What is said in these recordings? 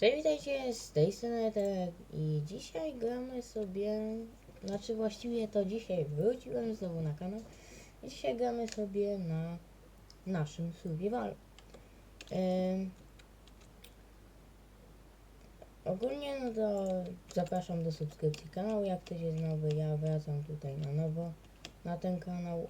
Cześć, witajcie z tej strony Terek i dzisiaj gramy sobie, znaczy właściwie to dzisiaj wróciłem znowu na kanał i dzisiaj gramy sobie na naszym survivalu. Ogólnie no to zapraszam do subskrypcji kanału, jak ktoś jest nowy, ja wracam tutaj na nowo na ten kanał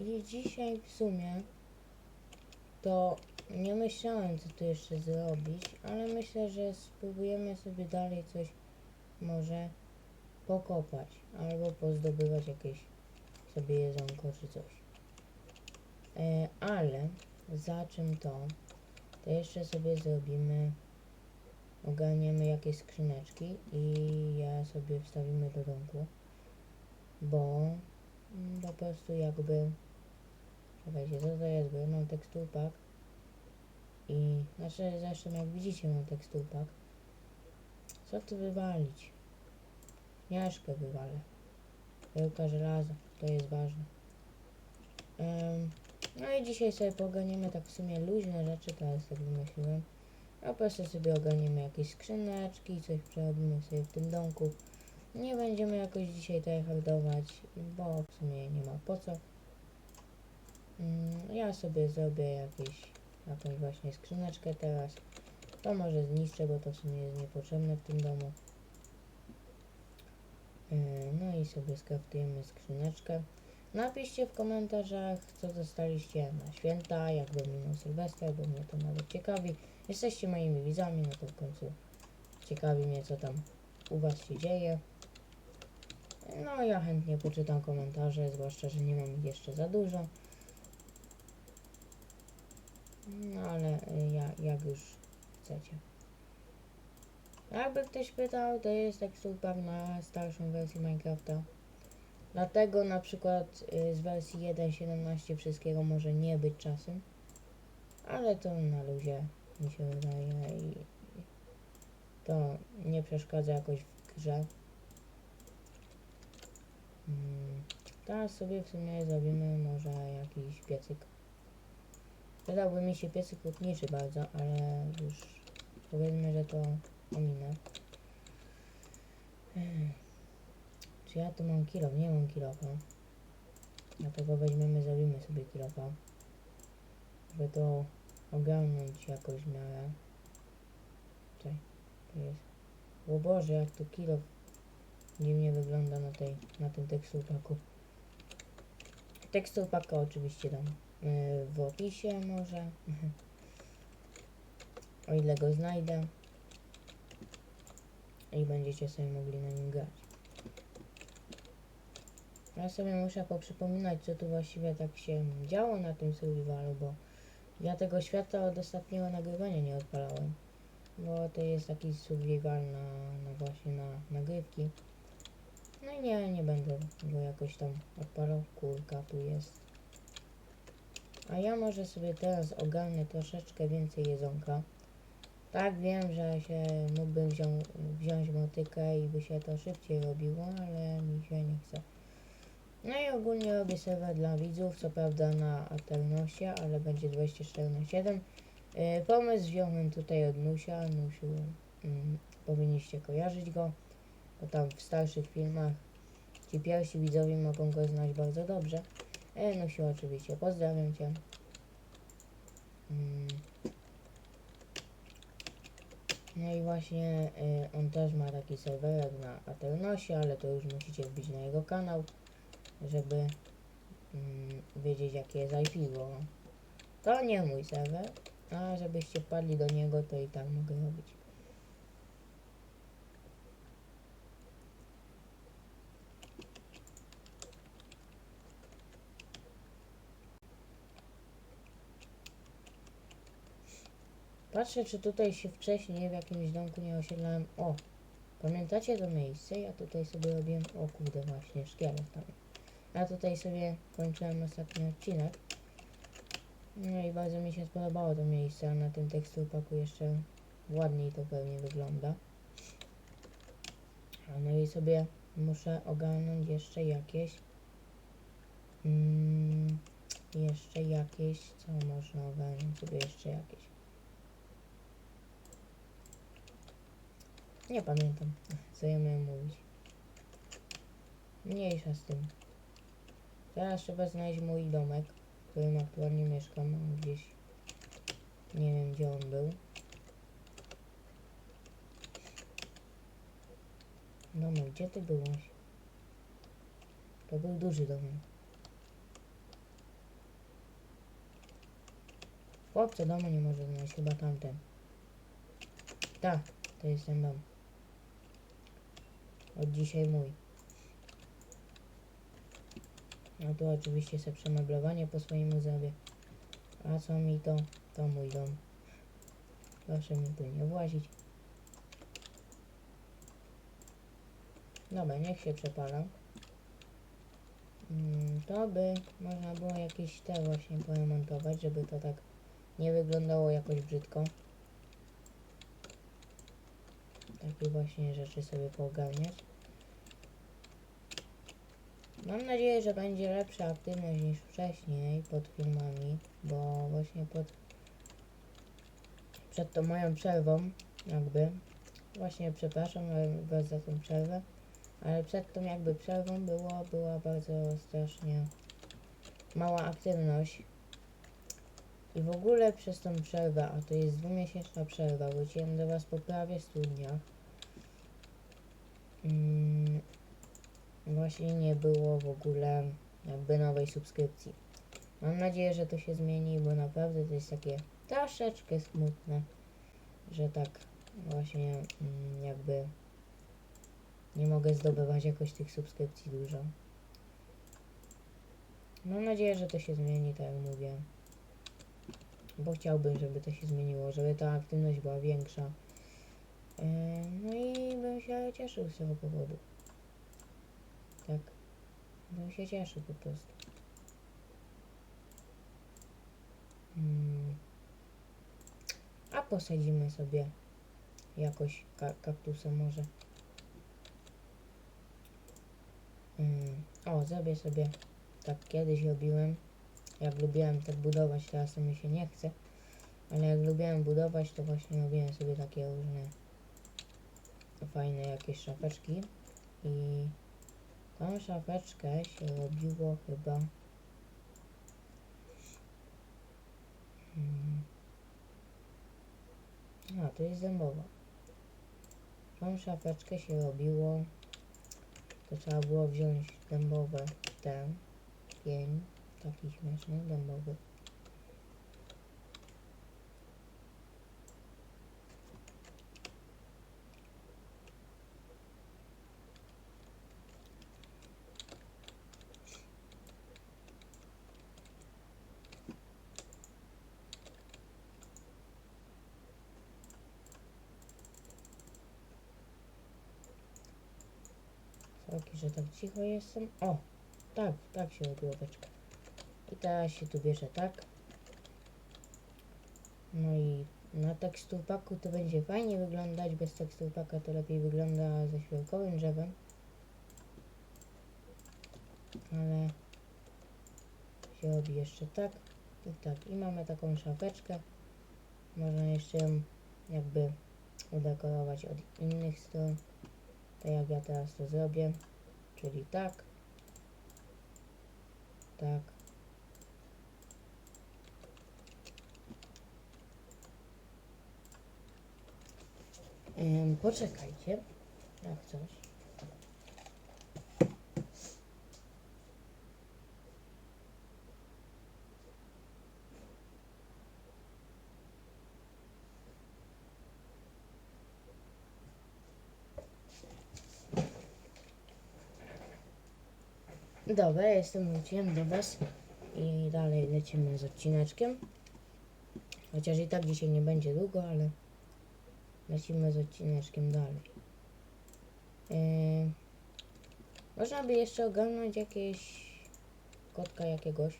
yy, i dzisiaj w sumie to nie myślałem, co tu jeszcze zrobić, ale myślę, że spróbujemy sobie dalej coś może pokopać albo pozdobywać jakieś sobie jedzonko czy coś. E, ale za czym to, to jeszcze sobie zrobimy, ogarniemy jakieś skrzyneczki i je sobie wstawimy do domku, bo mm, po prostu jakby, czekajcie, co to jest, bo ja mam tekstur pack i znaczy zresztą jak widzicie mam tekstur pack. Co tu wywalić? Śnieżkę wywalę. Wielka żelaza, to jest ważne. Em, no i dzisiaj sobie poganiemy tak w sumie luźne rzeczy, teraz tak wymyśliłem. A po prostu sobie oganiemy jakieś skrzyneczki, coś przerobimy sobie w tym domku. Nie będziemy jakoś dzisiaj tryhardować, bo w sumie nie ma po co. Mm, ja sobie zrobię jakieś jakąś właśnie skrzyneczkę teraz. To może zniszczę, bo to w sumie jest niepotrzebne w tym domu. Yy, No i sobie skraftujemy skrzyneczkę. Napiszcie w komentarzach, co dostaliście na święta, jak do minął bo mnie to nawet ciekawi. Jesteście moimi widzami, no to w końcu ciekawi mnie, co tam u was się dzieje. No ja chętnie poczytam komentarze, zwłaszcza, że nie mam ich jeszcze za dużo. No ale y, ja, jak już chcecie. Jakby ktoś pytał, to jest teksturpak na starszą wersję Minecrafta. Dlatego na przykład y, z wersji 1.17 wszystkiego może nie być czasem. Ale to na luzie mi się wydaje i to nie przeszkadza jakoś w grze. Mm, Teraz sobie w sumie zrobimy może jakiś piecyk. Przydałby mi się piecyk hutniczy bardzo, ale już powiedzmy, że to ominę. Czy ja tu mam kilo? Nie mam kilofa. Dlatego weźmiemy, zrobimy sobie kilofa. Żeby to ogarnąć jakoś w miarę. Czekaj, to jest... O Boże, jak to kilo dziwnie wygląda na tej, na tym teksturpaku. Teksturpaka oczywiście dam w opisie może. O ile go znajdę. I będziecie sobie mogli na nim grać. Ja sobie muszę poprzypominać, co tu właściwie tak się działo na tym survivalu, bo ja tego świata od ostatniego nagrywania nie odpalałem. Bo to jest taki survival na, na właśnie na nagrywki. No i nie, nie będę go jakoś tam odpalał. Kurka tu jest. A ja może sobie teraz ogarnę troszeczkę więcej jedzonka. Tak, wiem, że się mógłbym wzią, wziąć motykę i by się to szybciej robiło, ale mi się nie chce. No i ogólnie robię serwer dla widzów, co prawda na Aternosie, ale będzie 24 na 7. Yy, pomysł wziąłem tutaj od Nusia. Nusiu, mm, powinniście kojarzyć go, bo tam w starszych filmach ci pierwsi widzowie mogą go znać bardzo dobrze. E, Nusiu oczywiście, pozdrawiam Cię. Mm. No i właśnie y, on też ma taki serwerek na Aternosie, ale to już musicie wbić na jego kanał, żeby mm, wiedzieć jakie jest IP, bo to nie mój serwer, a żebyście wpadli do niego, to i tak mogę robić. Patrzę, czy tutaj się wcześniej w jakimś domku nie osiedlałem. O, pamiętacie to miejsce? Ja tutaj sobie robiłem. O kurde, właśnie, szkielet tam. Ja tutaj sobie kończyłem ostatni odcinek. No i bardzo mi się spodobało to miejsce, a na tym teksturpaku jeszcze ładniej to pewnie wygląda. No i sobie muszę ogarnąć jeszcze jakieś. Mm, jeszcze jakieś. Co można ogarnąć sobie jeszcze jakieś? Nie pamiętam, co ja miałem mówić. Mniejsza z tym. Teraz trzeba znaleźć mój domek, w którym aktualnie mieszkam. Gdzieś. Nie wiem, gdzie on był. Domek, gdzie ty byłeś? To był duży domek. Chłopca domu nie może znaleźć, chyba tamten. Tak, to jest ten dom. Od dzisiaj mój. No tu oczywiście sobie przemeblowanie po swojemu zrobię. A co mi to? To mój dom. Proszę mi tu nie włazić. Dobra, niech się przepala. Mm, To by można było jakieś te właśnie poremontować, żeby to tak nie wyglądało jakoś brzydko. Właśnie rzeczy sobie poogarniać. Mam nadzieję, że będzie lepsza aktywność niż wcześniej pod filmami, bo właśnie pod przed tą moją przerwą jakby właśnie przepraszam was za tą przerwę ale przed tą jakby przerwą było, była bardzo strasznie mała aktywność i w ogóle przez tą przerwę, a to jest dwumiesięczna przerwa, wróciłem do was po prawie studniach mm, właśnie nie było w ogóle jakby nowej subskrypcji. Mam nadzieję, że to się zmieni, bo naprawdę to jest takie troszeczkę smutne, że tak właśnie mm, jakby nie mogę zdobywać jakoś tych subskrypcji dużo. Mam nadzieję, że to się zmieni, tak jak mówię. Bo chciałbym, żeby to się zmieniło, żeby ta aktywność była większa. Yy, No i bym się cieszył z tego powodu. Tak. Bym się cieszył po prostu. Mm. A posadzimy sobie jakoś ka kaktusa może. Mm. O, zrobię sobie tak kiedyś robiłem. Jak lubiłem tak budować, teraz to mi się nie chce. Ale jak lubiłem budować, to właśnie robiłem sobie takie różne fajne jakieś szafeczki. I tą szafeczkę się robiło chyba. Mm. A, to jest zębowa. Tą szafeczkę się robiło. To trzeba było wziąć dębowe ten pień, taki śmieszny, dębowy. Że tak cicho jestem. O, tak, tak się robiło beczka. I teraz się tu bierze tak. No i na teksturpaku to będzie fajnie wyglądać. Bez teksturpaka to lepiej wygląda ze świerkowym drzewem. Ale się robi jeszcze tak i tak. I mamy taką szafeczkę. Można jeszcze ją jakby udekorować od innych stron. Tak jak ja teraz to zrobię. Czyli tak. Tak. Poczekajcie. Jak coś. Dobra, jestem wróciłem do Was i dalej lecimy z odcineczkiem. Chociaż i tak dzisiaj nie będzie długo, ale lecimy z odcineczkiem dalej. Yy, można by jeszcze ogarnąć jakieś kotka jakiegoś.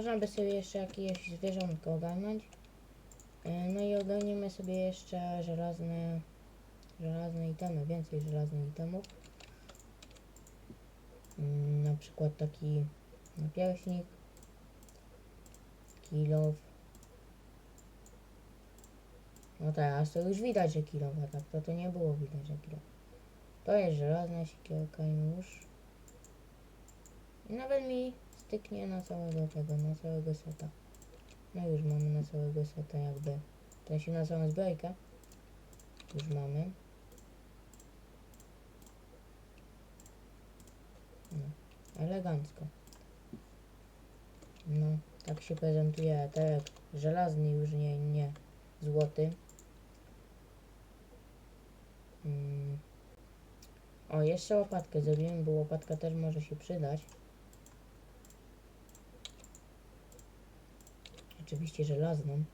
Można by sobie jeszcze jakieś zwierzątko ogarnąć. E, No i ogarniemy sobie jeszcze żelazne, żelazne itemy, więcej żelaznych itemów. Mm, Na przykład taki napierśnik, kilof. No teraz to już widać, że kilof, a tak to to nie było widać, że kilof. To jest żelazna siekierka już. I nawet mi styknie na całego tego, na całego seta. No już mamy na całego seta jakby. W sensie na całą zbrojkę. Już mamy. No, elegancko. No, tak się prezentuje eterek żelazny, już nie, nie złoty. Mm. O, jeszcze łopatkę zrobimy, bo łopatka też może się przydać. Oczywiście żelazną.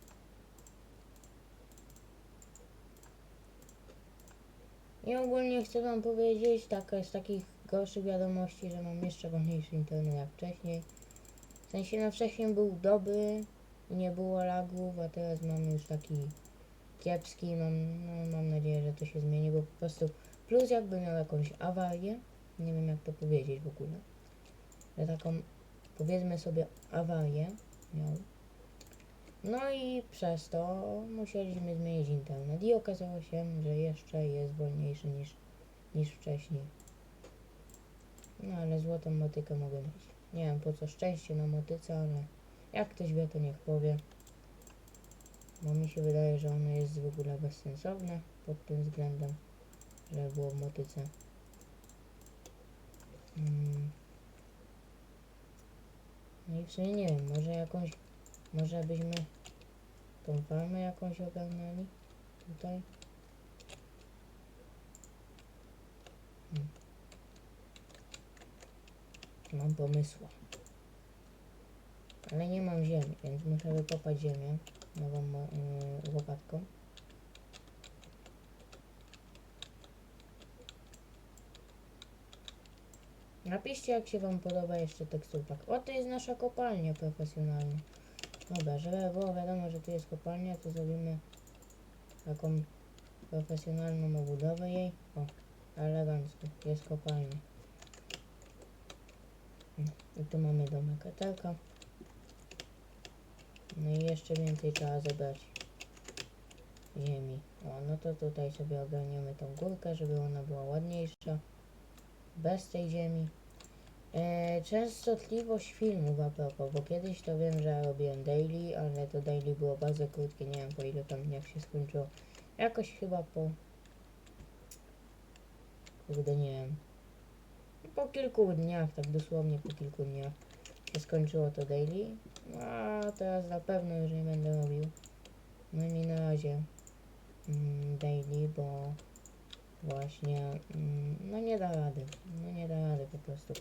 I ogólnie chcę wam powiedzieć, taka z takich gorszych wiadomości, że mam jeszcze wolniejszy internet jak wcześniej. W sensie no wcześniej był dobry nie było lagów, a teraz mam już taki kiepski. Mam, no, mam nadzieję, że to się zmieni, bo po prostu plus jakby miał jakąś awarię, nie wiem jak to powiedzieć w ogóle, że taką powiedzmy sobie awarię miał. No i przez to musieliśmy zmienić internet i okazało się, że jeszcze jest wolniejszy niż, niż wcześniej. No ale złotą motykę mogę mieć. Nie wiem po co szczęście na motyce, ale jak ktoś wie to niech powie. Bo mi się wydaje, że ono jest w ogóle bezsensowne pod tym względem, że było w motyce. Mm. No i w sumie nie wiem, może jakąś, może byśmy tą farmę jakąś ogarnęli tutaj. Hmm. Mam pomysła. Ale nie mam ziemi, więc muszę wykopać ziemię nową yy, łopatką. Napiszcie jak się wam podoba jeszcze teksturpak. O, to jest nasza kopalnia profesjonalna. Dobra, żeby było wiadomo, że tu jest kopalnia, to zrobimy taką profesjonalną obudowę jej. O, elegancko, jest kopalnia. I tu mamy domek eterka. No i jeszcze więcej trzeba zebrać ziemi. O, no to tutaj sobie ogarniemy tą górkę, żeby ona była ładniejsza. Bez tej ziemi. Częstotliwość filmów a propos, bo kiedyś to wiem, że robiłem daily, ale to daily było bardzo krótkie, nie wiem po ile tam dniach się skończyło. Jakoś chyba po... Kurde, nie wiem. Po kilku dniach, tak dosłownie po kilku dniach się skończyło to daily. A teraz na pewno już nie będę robił. No i na razie mm, daily, bo właśnie mm, no nie da rady. No nie da rady po prostu.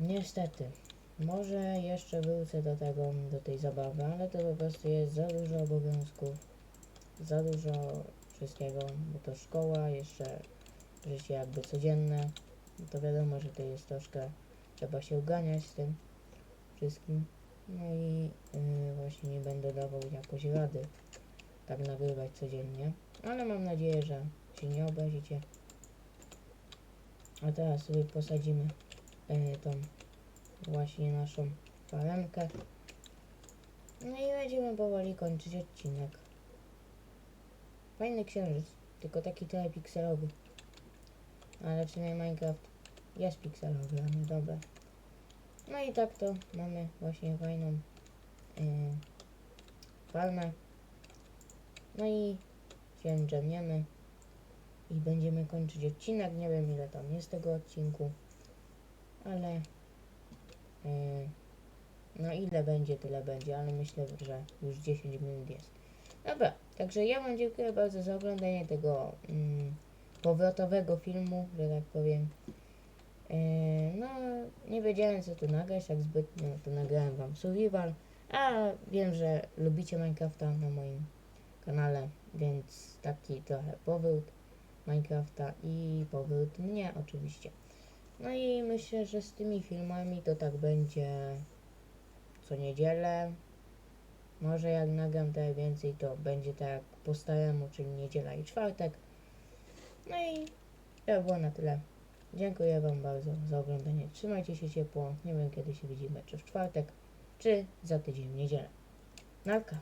Niestety. Może jeszcze wrócę do tego, do tej zabawy, ale to po prostu jest za dużo obowiązków, za dużo wszystkiego, bo to szkoła, jeszcze życie jakby codzienne, no to wiadomo, że to jest troszkę, trzeba się uganiać z tym wszystkim. No i yy, właśnie nie będę dawał jakoś rady tak nagrywać codziennie, ale mam nadzieję, że się nie obrazicie. A teraz sobie posadzimy tą właśnie naszą faremkę. No i będziemy powoli kończyć odcinek. Fajny księżyc, tylko taki trochę pikselowy. Ale sumie Minecraft jest pikselowy, a nie dobra. No i tak to mamy właśnie fajną yy, farmę. No i się drzemniemy i będziemy kończyć odcinek. Nie wiem ile tam jest tego odcinku, ale yy, no ile będzie, tyle będzie, ale myślę, że już 10 minut jest. Dobra, także ja Wam dziękuję bardzo za oglądanie tego mm, powrotowego filmu, że tak powiem. Yy, no, nie wiedziałem co tu nagrać, tak zbytnio to nagrałem Wam survival, a wiem, że lubicie Minecrafta na moim kanale, więc taki trochę powrót Minecrafta i powrót mnie oczywiście. No i myślę, że z tymi filmami to tak będzie co niedzielę. Może jak nagram trochę więcej, to będzie tak po staremu, czyli niedziela i czwartek. No i to było na tyle. Dziękuję Wam bardzo za oglądanie. Trzymajcie się ciepło. Nie wiem kiedy się widzimy, czy w czwartek, czy za tydzień w niedzielę. Narka.